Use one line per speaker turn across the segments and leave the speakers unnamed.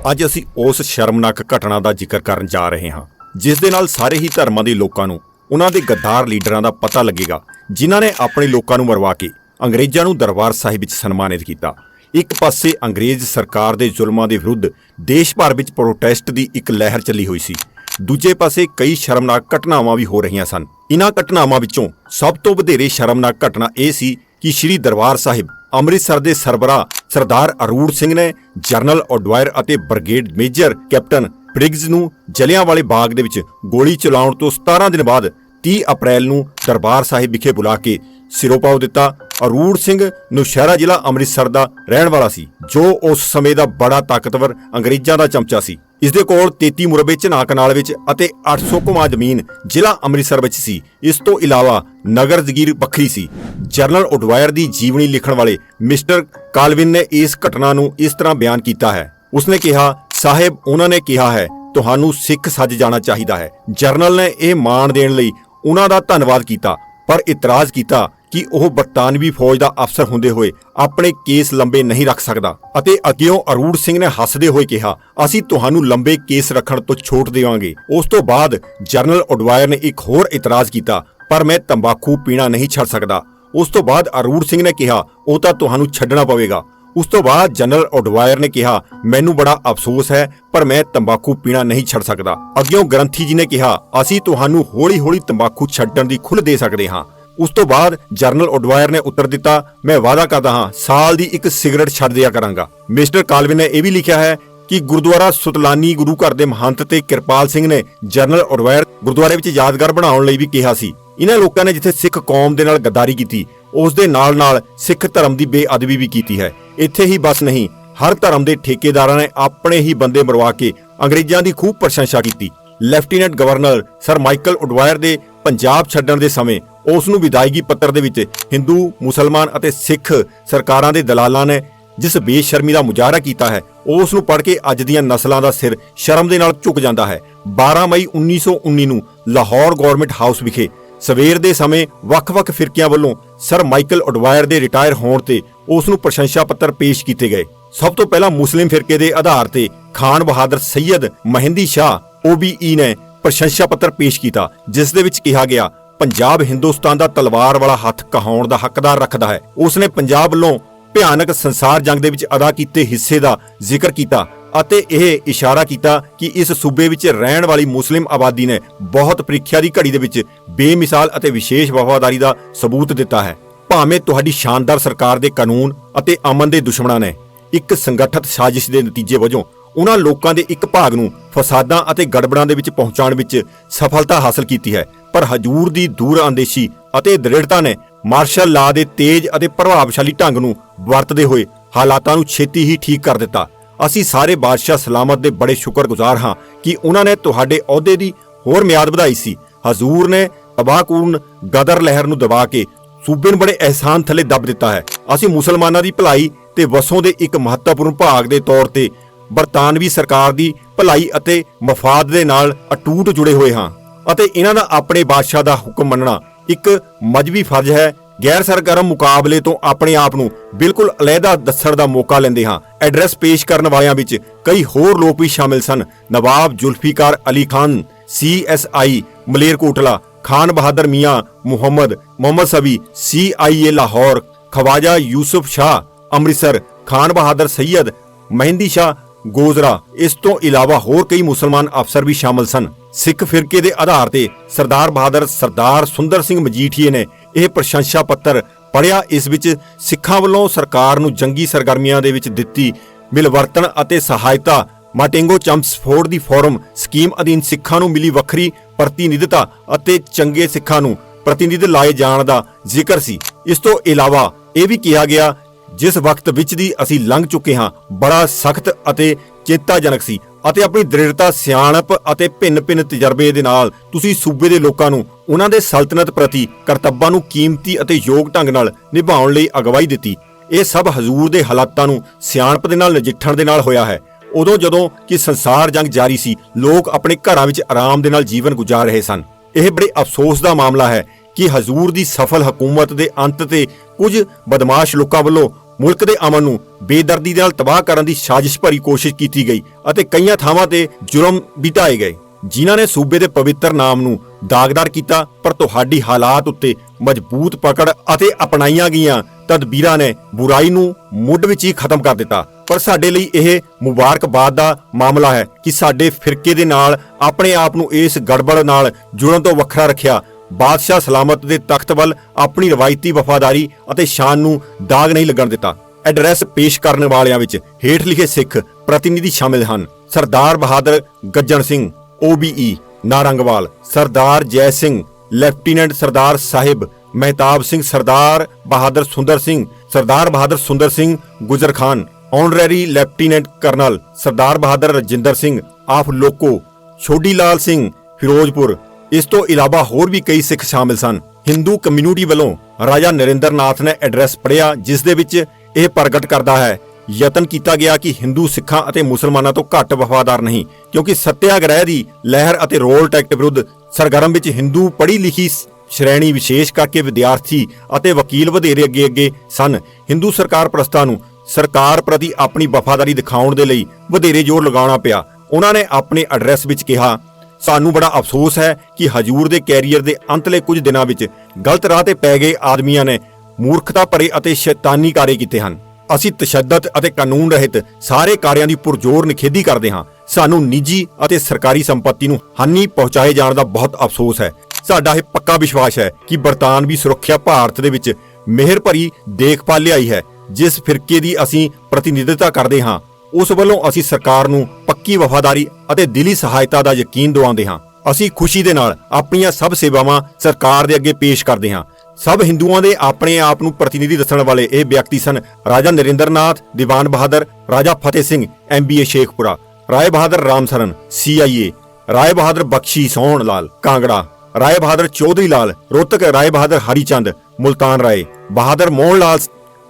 ਅੱਜ ਅਸੀਂ ਉਸ ਸ਼ਰਮਨਾਕ ਘਟਨਾ ਦਾ ਜ਼ਿਕਰ ਕਰਨ ਜਾ ਰਹੇ ਹਾਂ, ਜਿਸ ਦੇ ਨਾਲ ਸਾਰੇ ਹੀ ਧਰਮਾਂ ਦੇ ਲੋਕਾਂ ਨੂੰ, ਉਹਨਾਂ ਦੇ ਗੱਦਾਰ ਲੀਡਰਾਂ ਦਾ ਪਤਾ ਲੱਗੇਗਾ, ਜਿਨ੍ਹਾਂ ਨੇ ਆਪਣੇ ਲੋਕਾਂ ਨੂੰ ਮਰਵਾ ਕੇ ਅੰਗਰੇਜ਼ਾਂ ਨੂੰ ਦਰਬਾਰ ਸਾਹਿਬ ਵਿੱਚ ਸਨਮਾਨਿਤ ਕੀਤਾ। ਇੱਕ ਪਾਸੇ ਅੰਗਰੇਜ਼ ਸਰਕਾਰ ਦੇ ਜ਼ੁਲਮਾਂ ਦੇ ਵਿਰੁੱਧ ਦੇਸ਼ ਭਰ ਵਿੱਚ ਪ੍ਰੋਟੈਸਟ ਦੀ ਇੱਕ ਲਹਿਰ ਚੱਲੀ ਹੋਈ ਸੀ। ਦੂਜੇ ਪਾਸੇ ਕਈ ਸ਼ਰਮਨਾਕ ਘਟਨਾਵਾਂ ਵੀ ਹੋ ਰਹੀਆਂ ਸਨ। ਇਨ੍ਹਾਂ ਘਟਨਾਵਾਂ ਵਿੱਚੋਂ ਸਭ ਤੋਂ ਵਧੇਰੇ ਸ਼ਰਮਨਾਕ ਘਟਨਾ ਇਹ ਸੀ ਕਿ ਸ੍ਰੀ ਦਰਬਾਰ ਸਾਹਿਬ ਅੰਮ੍ਰਿਤਸਰ ਦੇ ਸਰਬਰਾ ਸਰਦਾਰ ਅਰੂੜ ਸਿੰਘ ਨੇ ਜਨਰਲ ਓਡਵਾਇਰ ਅਤੇ ਬ੍ਰਿਗੇਡ ਮੇਜਰ ਕੈਪਟਨ ਬ੍ਰਿਗਜ਼ ਨੂੰ ਜਲਿਆਂਵਾਲੇ ਬਾਗ ਦੇ ਵਿੱਚ ਗੋਲੀ ਚਲਾਉਣ ਤੋਂ 17 ਦਿਨ ਬਾਅਦ 30 ਅਪ੍ਰੈਲ ਨੂੰ ਦਰਬਾਰ ਸਾਹਿਬ ਵਿਖੇ ਬੁਲਾ ਕੇ ਸਿਰੋਪਾਓ ਦਿੱਤਾ। ਅਰੂੜ ਸਿੰਘ ਨੁਸ਼ਹਿਰਾ ਜ਼ਿਲ੍ਹਾ ਅੰਮ੍ਰਿਤਸਰ ਦਾ ਰਹਿਣ ਵਾਲਾ ਸੀ, ਜੋ ਉਸ ਸਮੇਂ ਦਾ ਬੜਾ ਤਾਕਤਵਰ ਅੰਗਰੇਜ਼ਾਂ ਦਾ ਚਮਚਾ ਸੀ। ਇਸ ਦੇ ਕੋਲ 33 ਮੁਰਬੇ ਝਨਾਕ ਕਨਾਲ ਵਿੱਚ ਅਤੇ 800 ਕੁਮਾ ਜ਼ਮੀਨ ਜ਼ਿਲ੍ਹਾ ਅੰਮ੍ਰਿਤਸਰ ਵਿੱਚ ਸੀ। ਇਸ ਤੋਂ ਇਲਾਵਾ ਨਗਰ ਜ਼ਗੀਰ ਵੱਖਰੀ ਸੀ। ਜਨਰਲ ਉਡਵਾਇਰ ਦੀ ਜੀਵਨੀ ਲਿਖਣ ਵਾਲੇ ਮਿਸਟਰ ਕਾਲਵਿਨ ਨੇ ਇਸ ਘਟਨਾ ਨੂੰ ਇਸ ਤਰ੍ਹਾਂ ਬਿਆਨ ਕੀਤਾ ਹੈ। ਉਸਨੇ ਕਿਹਾ, ਸਾਹਿਬ, ਉਹਨਾਂ ਨੇ ਕਿਹਾ ਹੈ, ਤੁਹਾਨੂੰ ਸਿੱਖ ਸੱਜ ਜਾਣਾ ਚਾਹੀਦਾ ਹੈ। ਜਰਨਲ ਨੇ ਇਹ ਮਾਣ ਦੇਣ ਲਈ ਉਹਨਾਂ ਦਾ ਧੰਨਵਾਦ ਕੀਤਾ, ਪਰ ਇਤਰਾਜ਼ ਕੀਤਾ ਕਿ ਉਹ ਬਰਤਾਨਵੀ ਫੌਜ ਦਾ ਅਫਸਰ ਹੁੰਦੇ ਹੋਏ ਆਪਣੇ ਕੇਸ ਲੰਬੇ ਨਹੀਂ ਰੱਖ ਸਕਦਾ ਅਤੇ ਅੱਗਿਓਂ ਅਰੂੜ ਸਿੰਘ ਨੇ ਹੱਸਦੇ ਹੋਏ ਕਿਹਾ, ਅਸੀਂ ਤੁਹਾਨੂੰ ਲੰਬੇ ਕੇਸ ਰੱਖਣ ਤੋਂ ਛੋਟ ਦੇਵਾਂਗੇ। ਉਸ ਤੋਂ ਬਾਅਦ ਜਨਰਲ ਉਡਵਾਇਰ ਨੇ ਇੱਕ ਹੋਰ ਇਤਰਾਜ਼ ਕੀਤਾ, ਪਰ ਮੈਂ ਤੰਬਾਕੂ ਪੀਣਾ ਨਹੀਂ ਛੱਡ ਸਕਦਾ। ਉਸ ਤੋਂ ਬਾਅਦ ਅਰੂੜ ਸਿੰਘ ਨੇ ਕਿਹਾ, ਉਹ ਤਾਂ ਤੁਹਾਨੂੰ ਛੱਡਣਾ ਪਵੇਗਾ। ਉਸ ਤੋਂ ਬਾਅਦ ਜਨਰਲ ਉਡਵਾਇਰ ਨੇ ਕਿਹਾ, ਮੈਨੂੰ ਬੜਾ ਅਫਸੋਸ ਹੈ, ਪਰ ਮੈਂ ਤੰਬਾਕੂ ਪੀਣਾ ਨਹੀਂ ਛੱਡ ਸਕਦਾ। ਅੱਗਿਓਂ ਗ੍ਰੰਥੀ ਜੀ ਨੇ ਕਿਹਾ, ਅਸੀਂ ਤੁਹਾਨੂੰ ਹੌਲੀ-ਹੌਲੀ ਤੰਬਾਕੂ ਛੱਡਣ ਦੀ ਖੁੱਲ੍ਹ ਦੇ ਸਕਦੇ ਹਾਂ। ਉਸ ਤੋਂ ਬਾਅਦ ਜਨਰਲ ਓਡਵਾਇਰ ਨੇ ਉੱਤਰ ਦਿੱਤਾ, ਮੈਂ ਵਾਅਦਾ ਕਰਦਾ ਹਾਂ, ਸਾਲ ਦੀ ਇੱਕ ਸਿਗਰਟ ਛੱਡ ਦਿਆ ਕਰਾਂਗਾ। ਮਿਸਟਰ ਕਾਲਵਿਨ ਨੇ ਇਹ ਵੀ ਲਿਖਿਆ ਹੈ ਕਿ ਗੁਰਦੁਆਰਾ ਸੁਤਲਾਨੀ ਗੁਰੂ ਘਰ ਦੇ ਮਹੰਤ ਤੇ ਕਿਰਪਾਲ ਸਿੰਘ ਨੇ ਜਨਰਲ ਉਡਵਾਇਰ ਗੁਰਦੁਆਰੇ ਵਿੱਚ ਯਾਦਗਾਰ ਬਣਾਉਣ ਲਈ ਵੀ ਕਿਹਾ ਸੀ। ਇਹਨਾਂ ਲੋਕਾਂ ਨੇ ਜਿੱਥੇ ਸਿੱਖ ਕੌਮ ਦੇ ਨਾਲ ਗੱਦਾਰੀ ਕੀਤੀ, ਉਸ ਦੇ ਨਾਲ-ਨਾਲ ਸਿੱਖ ਧਰਮ ਦੀ ਬੇਅਦਬੀ ਵੀ ਕੀਤੀ ਹੈ। ਇੱਥੇ ਹੀ ਬਸ ਨਹੀਂ, ਹਰ ਧਰਮ ਦੇ ਠੇਕੇਦਾਰਾਂ ਨੇ ਆਪਣੇ ਹੀ ਬੰਦੇ ਮਰਵਾ ਕੇ ਅੰਗਰੇਜ਼ਾਂ ਦੀ ਖੂਬ ਪ੍ਰਸ਼ੰਸਾ ਕੀਤੀ। Lieutenant governor sir Michael O'Dwyer ਦੇ ਪੰਜਾਬ ਛੱਡਣ ਦੇ ਸਮੇਂ ਉਸ ਨੂੰ ਵਿਦਾਇਗੀ ਪੱਤਰ ਦੇ ਵਿੱਚ ਹਿੰਦੂ, ਮੁਸਲਮਾਨ ਅਤੇ ਸਿੱਖ ਸਰਕਾਰਾਂ ਦੇ ਦਲਾਲਾਂ ਨੇ ਜਿਸ ਬੇਸ਼ਰਮੀ ਦਾ ਮੁਜ਼ਾਹਰਾ ਕੀਤਾ ਹੈ, ਉਸ ਨੂੰ ਪੜ੍ਹ ਕੇ ਅੱਜ ਦੀਆਂ ਨਸਲਾਂ ਦਾ ਸਿਰ ਸ਼ਰਮ ਦੇ ਨਾਲ ਝੁਕ ਜਾਂਦਾ ਹੈ। 12 ਮਈ 1919 ਨੂੰ ਲਾਹੌਰ ਗਵਰਨਮੈਂਟ ਹਾਊਸ ਵਿਖੇ ਸਵੇਰ ਦੇ ਸਮੇਂ ਵੱਖ-ਵੱਖ ਫਿਰਕਿਆਂ ਵੱਲੋਂ ਸਰ ਮਾਈਕਲ ਉਡਵਾਇਰ ਦੇ ਰਿਟਾਇਰ ਹੋਣ ਤੇ ਉਸ ਨੂੰ ਪ੍ਰਸ਼ੰਸਾ ਪੱਤਰ ਪੇਸ਼ ਕੀਤੇ ਗਏ। ਸਭ ਤੋਂ ਪਹਿਲਾਂ ਮੁਸਲਿਮ ਫਿਰਕੇ ਦੇ ਆਧਾਰ ਤੇ ਖਾਨ ਬਹਾਦਰ ਸੈਯਦ ਮਹਿੰਦੀ ਸ਼ਾਹ OBE ਨੇ ਪ੍ਰਸ਼ੰਸਾ ਪੱਤਰ ਪੇਸ਼ ਕੀਤਾ, ਜਿਸ ਦੇ ਵਿੱਚ ਕਿਹਾ ਗਿਆ ਪੰਜਾਬ ਹਿੰਦੁਸਤਾਨ ਦਾ ਤਲਵਾਰ ਵਾਲਾ ਹੱਥ ਕਹਾਉਣ ਦਾ ਹੱਕਦਾਰ ਰੱਖਦਾ ਹੈ। ਉਸ ਨੇ ਪੰਜਾਬ ਵੱਲੋਂ ਭਿਆਨਕ ਸੰਸਾਰ ਜੰਗ ਦੇ ਵਿੱਚ ਅਦਾ ਕੀਤੇ ਹਿੱਸੇ ਦਾ ਜ਼ਿਕਰ ਕੀਤਾ ਅਤੇ ਇਹ ਇਸ਼ਾਰਾ ਕੀਤਾ ਕਿ ਇਸ ਸੂਬੇ ਵਿੱਚ ਰਹਿਣ ਵਾਲੀ ਮੁਸਲਿਮ ਆਬਾਦੀ ਨੇ ਬਹੁਤ ਪ੍ਰੀਖਿਆ ਦੀ ਘੜੀ ਦੇ ਵਿੱਚ ਬੇਮਿਸਾਲ ਅਤੇ ਵਿਸ਼ੇਸ਼ ਵਫਾਦਾਰੀ ਦਾ ਸਬੂਤ ਦਿੱਤਾ ਹੈ। ਭਾਵੇਂ ਤੁਹਾਡੀ ਸ਼ਾਨਦਾਰ ਸਰਕਾਰ ਦੇ ਕਾਨੂੰਨ ਅਤੇ ਅਮਨ ਦੇ ਦੁਸ਼ਮਣਾਂ ਨੇ ਇੱਕ ਸੰਗਠਿਤ ਸਾਜ਼ਿਸ਼ ਦੇ ਨਤੀਜੇ ਵਜੋਂ ਉਹਨਾਂ ਲੋਕਾਂ ਦੇ ਇੱਕ ਭਾਗ ਨੂੰ ਫਸਾਦਾਂ ਅਤੇ ਗੜਬੜਾਂ ਦੇ ਵਿੱਚ ਪਹੁੰਚਾਉਣ ਵਿੱਚ ਸਫਲਤਾ ਹਾਸਲ ਕੀਤੀ ਹੈ। ਪਰ ਹਜੂਰ ਦੀ ਦੂਰ ਅੰਦੇਸ਼ੀ ਅਤੇ ਦ੍ਰਿੜਤਾ ਨੇ ਮਾਰਸ਼ਲ ਲਾ ਦੇ ਤੇਜ਼ ਅਤੇ ਪ੍ਰਭਾਵਸ਼ਾਲੀ ਢੰਗ ਨੂੰ ਵਰਤਦੇ ਹੋਏ ਹਾਲਾਤਾਂ ਨੂੰ ਛੇਤੀ ਹੀ ਠੀਕ ਕਰ ਦਿੱਤਾ। ਅਸੀਂ ਸਾਰੇ ਬਾਦਸ਼ਾਹ ਸਲਾਮਤ ਦੇ ਬੜੇ ਸ਼ੁਕਰਗੁਜ਼ਾਰ ਹਾਂ ਕਿ ਉਹਨਾਂ ਨੇ ਤੁਹਾਡੇ ਅਹੁਦੇ ਦੀ ਹੋਰ ਮਿਆਦ ਵਧਾਈ ਸੀ। ਹਜ਼ੂਰ ਨੇ ਤਬਾਹਕੂਨ ਗਦਰ ਲਹਿਰ ਨੂੰ ਦਬਾ ਕੇ ਸੂਬੇ ਨੂੰ ਬੜੇ ਅਹਿਸਾਨ ਥੱਲੇ ਦੱਬ ਦਿੱਤਾ ਹੈ। ਅਸੀਂ ਮੁਸਲਮਾਨਾਂ ਦੀ ਭਲਾਈ ਤੇ ਵਸੋਂ ਦੇ ਇੱਕ ਮਹੱਤਵਪੂਰਨ ਭਾਗ ਦੇ ਤੌਰ ਤੇ ਬਰਤਾਨਵੀ ਸਰਕਾਰ ਦੀ ਭਲਾਈ ਅਤੇ ਮਫਾਦ ਦੇ ਨਾਲ ਅਟੂਟ ਜੁੜੇ ਹੋਏ ਹਾਂ ਅਤੇ ਇਹਨਾਂ ਦਾ ਆਪਣੇ ਬਾਦਸ਼ਾਹ ਦਾ ਹੁਕਮ ਮੰਨਣਾ ਇੱਕ ਮਜਬੀ ਫਰਜ਼ ਹੈ। ਗੈਰ ਸਰਗਰਮ ਮੁਕਾਬਲੇ ਤੋਂ ਆਪਣੇ ਆਪ ਨੂੰ ਬਿਲਕੁਲ ਅਲੱਗਾ ਦੱਸਣ ਦਾ ਮੌਕਾ ਲੈਂਦੇ ਹਾਂ। ਐਡਰੈਸ ਪੇਸ਼ ਕਰਨ ਵਾਲਿਆਂ ਵਿੱਚ ਕਈ ਹੋਰ ਲੋਕ ਵੀ ਸ਼ਾਮਿਲ ਸਨ। ਨਵਾਬ ਜ਼ੁਲਫੀਕਾਰ ਅਲੀ ਖਾਨ ਸੀਐਸਆਈ ਮਲੇਰਕੋਟਲਾ ਖਾਨ ਬਹਾਦਰ ਮੀਆਂ, ਮੁਹੰਮਦ ਮੁਹੰਮਦ ਸਬੀ ਸੀਆਈਏ ਲਾਹੌਰ, ਖਵਾਜਾ ਯੂਸਫ ਸ਼ਾਹ, ਅੰਮ੍ਰਿਤਸਰ, ਖਾਨ ਬਹਾਦਰ ਸੈਯਦ, ਮਹਿੰਦੀ ਸ਼ਾਹ ਗੋਜ਼ਰਾ, ਇਸ ਤੋਂ ਇਲਾਵਾ ਹੋਰ ਕਈ ਮੁਸਲਮਾਨ ਅਫਸਰ ਵੀ ਸ਼ਾਮਲ ਸਨ। ਸਿੱਖ ਫਿਰਕੇ ਦੇ ਆਧਾਰ ਤੇ ਸਰਦਾਰ ਬਹਾਦਰ ਸਰਦਾਰ ਸੁੰਦਰ ਸਿੰਘ ਮਜੀਠੀਏ ਨੇ ਇਹ ਪ੍ਰਸ਼ੰਸਾ ਪੱਤਰ ਪੜਿਆ ਇਸ ਵਿੱਚ ਸਿੱਖਾਂ ਵੱਲੋਂ ਸਰਕਾਰ ਨੂੰ ਜੰਗੀ ਸਰਗਰਮੀਆਂ ਦੇ ਵਿੱਚ ਦਿੱਤੀ ਮਿਲਵਰਤਨ ਅਤੇ ਸਹਾਇਤਾ। ਮਾਟਿੰਗੋ ਚੰਪਸਫੋਰਡ ਦੀ ਫੋਰਮ ਸਕੀਮ ਅਧੀਨ ਸਿੱਖਾਂ ਨੂੰ ਮਿਲੀ ਵੱਖਰੀ ਪ੍ਰਤੀਨਿਧਤਾ ਅਤੇ ਚੰਗੇ ਸਿੱਖਾਂ ਨੂੰ ਪ੍ਰਤੀਨਿਧ ਲਾਏ ਜਾਣ ਦਾ ਜ਼ਿਕਰ ਸੀ। ਇਸ ਤੋਂ ਇਲਾਵਾ ਇਹ ਵੀ ਕਿਹਾ ਗਿਆ ਜਿਸ ਵਕਤ ਵਿੱਚ ਦੀ ਅਸੀਂ ਲੰਘ ਚੁੱਕੇ ਹਾਂ, ਬੜਾ ਸਖਤ ਅਤੇ ਚੇਤਾਜਨਕ ਸੀ ਅਤੇ ਆਪਣੀ ਦ੍ਰਿੜਤਾ, ਸਿਆਣਪ ਅਤੇ ਭਿੰਨ-ਭਿੰਨ ਤਜਰਬੇ ਦੇ ਨਾਲ ਤੁਸੀਂ ਸੂਬੇ ਦੇ ਲੋਕਾਂ ਨੂੰ, ਉਹਨਾਂ ਦੇ ਸਲਤਨਤ ਪ੍ਰਤੀ ਕਰਤੱਵਾਂ ਨੂੰ ਕੀਮਤੀ ਅਤੇ ਯੋਗ ਢੰਗ ਨਾਲ ਨਿਭਾਉਣ ਲਈ ਅਗਵਾਈ ਦਿੱਤੀ। ਇਹ ਸਭ ਹਜ਼ੂਰ ਦੇ ਹਾਲਾਤਾਂ ਨੂੰ ਸਿਆਣਪ ਦੇ ਨਾਲ ਨਜਿੱਠਣ ਦੇ ਨਾਲ ਹੋਇਆ ਹੈ। ਉਦੋਂ ਜਦੋਂ ਕਿ ਸੰਸਾਰ ਜੰਗ ਜਾਰੀ ਸੀ, ਲੋਕ ਆਪਣੇ ਘਰਾਂ ਵਿੱਚ ਆਰਾਮ ਦੇ ਨਾਲ ਜੀਵਨ ਗੁਜ਼ਾਰ ਰਹੇ ਸਨ। ਇਹ ਬੜੇ ਅਫਸੋਸ ਦਾ ਮਾਮਲਾ ਹੈ ਕਿ ਹਜ਼ੂਰ ਦੀ ਸਫਲ ਹਕੂਮਤ ਦੇ ਅੰਤ ਤੇ ਕੁਝ ਬਦਮਾਸ਼ ਲੋਕਾਂ ਵੱਲੋਂ ਮੁਲਕ ਦੇ ਅਮਨ ਨੂੰ ਬੇਦਰਦੀ ਦੇ ਨਾਲ ਤਬਾਹ ਕਰਨ ਦੀ ਸਾਜ਼ਿਸ਼ ਭਰੀ ਕੋਸ਼ਿਸ਼ ਕੀਤੀ ਗਈ ਅਤੇ ਕਈਆਂ ਥਾਵਾਂ ਤੇ ਜ਼ੁਲਮ ਵੀ ਢਾਏ ਗਏ। ਜਿਨ੍ਹਾਂ ਨੇ ਸੂਬੇ ਦੇ ਪਵਿੱਤਰ ਨਾਮ ਨੂੰ ਦਾਗਦਾਰ ਕੀਤਾ, ਪਰ ਤੁਹਾਡੀ ਹਾਲਾਤ ਉੱਤੇ ਮਜ਼ਬੂਤ ਪਕੜ ਅਤੇ ਅਪਣਾਈਆਂ ਗਈਆਂ ਤਦਬੀਰਾਂ ਨੇ ਬੁਰਾਈ ਨੂੰ ਮੁੱਢ ਵਿੱਚ ਹੀ ਖਤਮ ਕਰ ਦਿੱਤਾ। ਪਰ ਸਾਡੇ ਲਈ ਇਹ ਮੁਬਾਰਕਬਾਦ ਦਾ ਮਾਮਲਾ ਹੈ ਕਿ ਸਾਡੇ ਫਿਰਕੇ ਦੇ ਨਾਲ ਆਪਣੇ ਆਪ ਨੂੰ ਇਸ ਗੜਬੜ ਨਾਲ ਜੁੜਨ ਤੋਂ ਵੱਖਰਾ ਰੱਖਿਆ ਬਾਦਸ਼ਾਹ ਸਲਾਮਤ ਦੇ ਤਖਤ ਵੱਲ ਆਪਣੀ ਰਵਾਇਤੀ ਵਫਾਦਾਰੀ ਅਤੇ ਸ਼ਾਨ ਨੂੰ ਦਾਗ ਨਹੀਂ ਲੱਗਣ ਦਿੱਤਾ। ਐਡਰੈਸ ਪੇਸ਼ ਕਰਨ ਵਾਲਿਆਂ ਵਿੱਚ ਹੇਠ ਲਿਖੇ ਸਿੱਖ ਪ੍ਰਤੀਨਿਧੀ ਸ਼ਾਮਿਲ ਹਨ। ਸਰਦਾਰ Bahadur Gajjan Singh OBE Narangwal, Sardar Jai Singh, lieutenant Sardar Sahib, Mehtab Singh Sardar, Bahadur Sundar Singh, Sardar Bahadur Sundar Singh, Gujar Khan, honorary lieutenant colonel Sardar Bahadur Rajinder Singh of ਲੋਕੋ ਛੋਡੀ ਲਾਲ ਸਿੰਘ, ਫਿਰੋਜ਼ਪੁਰ ਇਸ ਤੋਂ ਇਲਾਵਾ ਹੋਰ ਵੀ ਕਈ ਸਿੱਖ ਸ਼ਾਮਿਲ ਸਨ। ਹਿੰਦੂ ਕਮਿਊਨਿਟੀ ਵੱਲੋਂ ਰਾਜਾ ਨਰਿੰਦਰ ਨਾਥ ਨੇ ਐਡਰੈਸ ਪੜ੍ਹਿਆ, ਜਿਸ ਦੇ ਵਿੱਚ ਇਹ ਪ੍ਰਗਟ ਕਰਦਾ ਹੈ, ਯਤਨ ਕੀਤਾ ਗਿਆ ਕਿ ਹਿੰਦੂ ਸਿੱਖਾਂ ਅਤੇ ਮੁਸਲਮਾਨਾਂ ਤੋਂ ਘੱਟ ਵਫਾਦਾਰ ਨਹੀਂ, ਕਿਉਂਕਿ ਸੱਤਿਆਗ੍ਰਹਿ ਦੀ ਲਹਿਰ ਅਤੇ ਰੋਲ ਟੈਕਟ ਵਿਰੁੱਧ ਸਰਗਰਮ ਵਿੱਚ ਹਿੰਦੂ ਪੜ੍ਹੀ ਲਿਖੀ ਸ਼੍ਰੇਣੀ ਵਿਸ਼ੇਸ਼ ਕਰਕੇ ਵਿਦਿਆਰਥੀ ਅਤੇ ਵਕੀਲ ਵਧੇਰੇ ਅੱਗੇ ਅੱਗੇ ਸਨ। ਹਿੰਦੂ ਸਰਕਾਰ ਪ੍ਰਸਤਾਂ ਨੂੰ ਸਰਕਾਰ ਪ੍ਰਤੀ ਆਪਣੀ ਵਫਾਦਾਰੀ ਦਿਖਾਉਣ ਦੇ ਲਈ ਵਧੇਰੇ ਜ਼ੋਰ ਲਗਾਉਣਾ ਪਿਆ। ਉਹਨਾਂ ਨੇ ਆਪਣੇ ਐਡਰੈਸ ਵਿੱਚ ਕਿਹਾ ਸਾਨੂੰ ਬੜਾ ਅਫਸੋਸ ਹੈ ਕਿ ਹਜੂਰ ਦੇ ਕੈਰੀਅਰ ਦੇ ਅੰਤਲੇ ਕੁਝ ਦਿਨਾਂ ਵਿੱਚ ਗਲਤ ਰਾਹ ਤੇ ਪੈ ਗਏ ਆਦਮੀਆਂ ਨੇ ਮੂਰਖਤਾ ਭਰੇ ਅਤੇ ਸ਼ੈਤਾਨੀ ਕਾਰੇ ਕੀਤੇ ਹਨ। ਅਸੀਂ ਤਸ਼ੱਦਦ ਅਤੇ ਕਾਨੂੰਨ ਰਹਿਤ ਸਾਰੇ ਕਾਰਿਆਂ ਦੀ ਪੁਰਜ਼ੋਰ ਨਿਖੇਧੀ ਕਰਦੇ ਹਾਂ। ਸਾਨੂੰ ਨਿੱਜੀ ਅਤੇ ਸਰਕਾਰੀ ਸੰਪਤੀ ਨੂੰ ਹਾਨੀ ਪਹੁੰਚਾਏ ਜਾਣ ਦਾ ਬਹੁਤ ਅਫਸੋਸ ਹੈ। ਸਾਡਾ ਇਹ ਪੱਕਾ ਵਿਸ਼ਵਾਸ ਹੈ ਕਿ ਬਰਤਾਨਵੀ ਸੁਰੱਖਿਆ ਭਾਰਤ ਦੇ ਵਿੱਚ ਮਿਹਰ ਭਰੀ ਦੇਖਭਾਲ ਲਿਆਈ ਹੈ। ਜਿਸ ਫਿਰਕੇ ਦੀ ਅਸੀਂ ਪ੍ਰਤੀਨਿਧਤਾ ਕਰਦੇ ਹਾਂ। ਉਸ ਵੱਲੋਂ ਅਸੀਂ ਸਰਕਾਰ ਨੂੰ ਪੱਕੀ ਵਫਾਦਾਰੀ ਅਤੇ ਦਿਲੀ ਸਹਾਇਤਾ ਦਾ ਯਕੀਨ ਦਿਵਾਉਂਦੇ ਹਾਂ। ਅਸੀਂ ਖੁਸ਼ੀ ਦੇ ਨਾਲ ਆਪਣੀਆਂ ਸਭ ਸੇਵਾਵਾਂ ਸਰਕਾਰ ਦੇ ਅੱਗੇ ਪੇਸ਼ ਕਰਦੇ ਹਾਂ। ਸਭ ਹਿੰਦੂਆਂ ਦੇ ਆਪਣੇ ਆਪ ਨੂੰ ਪ੍ਰਤੀਨਿਧੀ ਦੱਸਣ ਵਾਲੇ ਇਹ ਵਿਅਕਤੀ ਸਨ ਰਾਜਾ ਨਰਿੰਦਰਨਾਥ, ਦੀਵਾਨ ਬਹਾਦਰ, ਰਾਜਾ ਫਤਿਹ ਸਿੰਘ ਐਮਬੀਏ ਸ਼ੇਖਪੁਰਾ, ਰਾਏ ਬਹਾਦਰ ਰਾਮਸਰਨ ਸੀਆਈਏ ਰਾਏ ਬਹਾਦਰ ਬਖਸ਼ੀ ਸੋਹਣ ਲਾਲ ਕਾਂਗੜਾ, ਰਾਏ ਬਹਾਦਰ ਚੌਧਰੀ ਲਾਲ ਰੋਤਕ ਰਾਏ ਬਹਾਦਰ ਹਰੀਚੰਦ, ਮੁਲਤਾਨ ਰਾਏ, ਬਹਾਦਰ ਮੋਹਨ ਲਾਲ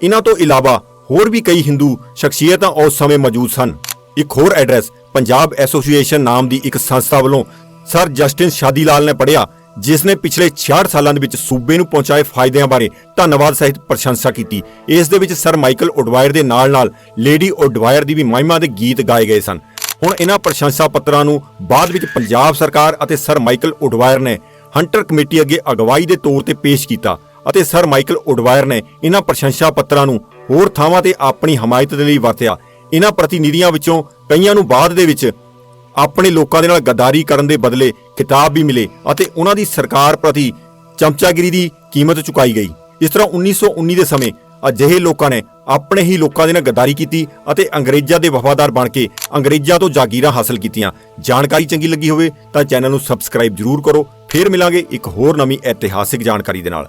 ਇਹਨਾਂ ਤੋਂ ਇਲਾਵਾ ਹੋਰ ਵੀ ਕਈ ਹਿੰਦੂ ਸ਼ਖਸੀਅਤਾਂ ਉਸ ਸਮੇਂ ਮੌਜੂਦ ਸਨ। ਇੱਕ ਹੋਰ ਐਡਰੈਸ ਪੰਜਾਬ ਐਸੋਸੀਏਸ਼ਨ ਨਾਮ ਦੀ ਇੱਕ ਸੰਸਥਾ ਵੱਲੋਂ ਸਰ ਜਸਟਿਨ ਸ਼ਾਦੀਲਾਲ ਨੇ ਪੜ੍ਹਿਆ, ਜਿਸ ਨੇ ਪਿਛਲੇ 66 ਸਾਲਾਂ ਦੇ ਵਿੱਚ ਸੂਬੇ ਨੂੰ ਪਹੁੰਚਾਏ ਫਾਇਦਿਆਂ ਬਾਰੇ ਧੰਨਵਾਦ ਸਹਿਤ ਪ੍ਰਸ਼ੰਸਾ ਕੀਤੀ। ਇਸ ਦੇ ਵਿੱਚ ਸਰ ਮਾਈਕਲ ਓਡਵਾਇਰ ਦੇ ਨਾਲ-ਨਾਲ ਲੇਡੀ ਓਡਵਾਇਰ ਦੀ ਵੀ ਮਹਿਮਾ ਦੇ ਗੀਤ ਗਾਏ ਗਏ ਸਨ। ਹੁਣ ਇਹਨਾਂ ਪ੍ਰਸ਼ੰਸਾ ਪੱਤਰਾਂ ਨੂੰ ਬਾਅਦ ਵਿੱਚ ਪੰਜਾਬ ਸਰਕਾਰ ਅਤੇ ਸਰ ਮਾਈਕਲ ਓਡਵਾਇਰ ਨੇ ਹੰਟਰ ਕਮੇਟੀ ਅੱਗੇ ਅਗਵਾਈ ਦੇ ਤੌਰ ਤੇ ਪੇਸ਼ ਕੀਤਾ ਅਤੇ ਸਰ ਮਾਈਕਲ ਓਡਵਾਇਰ ਨੇ ਇਹਨਾਂ ਪ੍ਰਸ਼ੰਸਾ ਪੱਤਰਾਂ ਨੂੰ ਹੋਰ ਥਾਵਾਂ ਤੇ ਆਪਣੀ ਹਮਾਇਤ ਦੇ ਲਈ ਵਰਤਿਆ। ਇਹਨਾਂ ਪ੍ਰਤੀਨਿਧੀਆਂ ਵਿੱਚੋਂ ਕਈਆਂ ਨੂੰ ਬਾਅਦ ਦੇ ਵਿੱਚ ਆਪਣੇ ਲੋਕਾਂ ਦੇ ਨਾਲ ਗਦਾਰੀ ਕਰਨ ਦੇ ਬਦਲੇ ਖਿਤਾਬ ਵੀ ਮਿਲੇ ਅਤੇ ਉਹਨਾਂ ਦੀ ਸਰਕਾਰ ਪ੍ਰਤੀ ਚਮਚਾਗਿਰੀ ਦੀ ਕੀਮਤ ਚੁਕਾਈ ਗਈ। ਇਸ ਤਰ੍ਹਾਂ 1919 ਦੇ ਸਮੇਂ ਅਜਿਹੇ ਲੋਕਾਂ ਨੇ ਆਪਣੇ ਹੀ ਲੋਕਾਂ ਦੇ ਨਾਲ ਗਦਾਰੀ ਕੀਤੀ ਅਤੇ ਅੰਗਰੇਜ਼ਾਂ ਦੇ ਵਫਾਦਾਰ ਬਣ ਕੇ ਅੰਗਰੇਜ਼ਾਂ ਤੋਂ ਜਾਗੀਰਾਂ ਹਾਸਲ ਕੀਤੀਆਂ। ਜਾਣਕਾਰੀ ਚੰਗੀ ਲੱਗੀ ਹੋਵੇ ਤਾਂ ਚੈਨਲ ਨੂੰ ਸਬਸਕ੍ਰਾਈਬ ਜ਼ਰੂਰ ਕਰੋ। ਫੇਰ ਮਿਲਾਂਗੇ ਇੱਕ ਹੋਰ ਨਵੀਂ ਇਤਿਹਾਸਿਕ ਜਾਣਕਾਰੀ ਦੇ ਨਾਲ।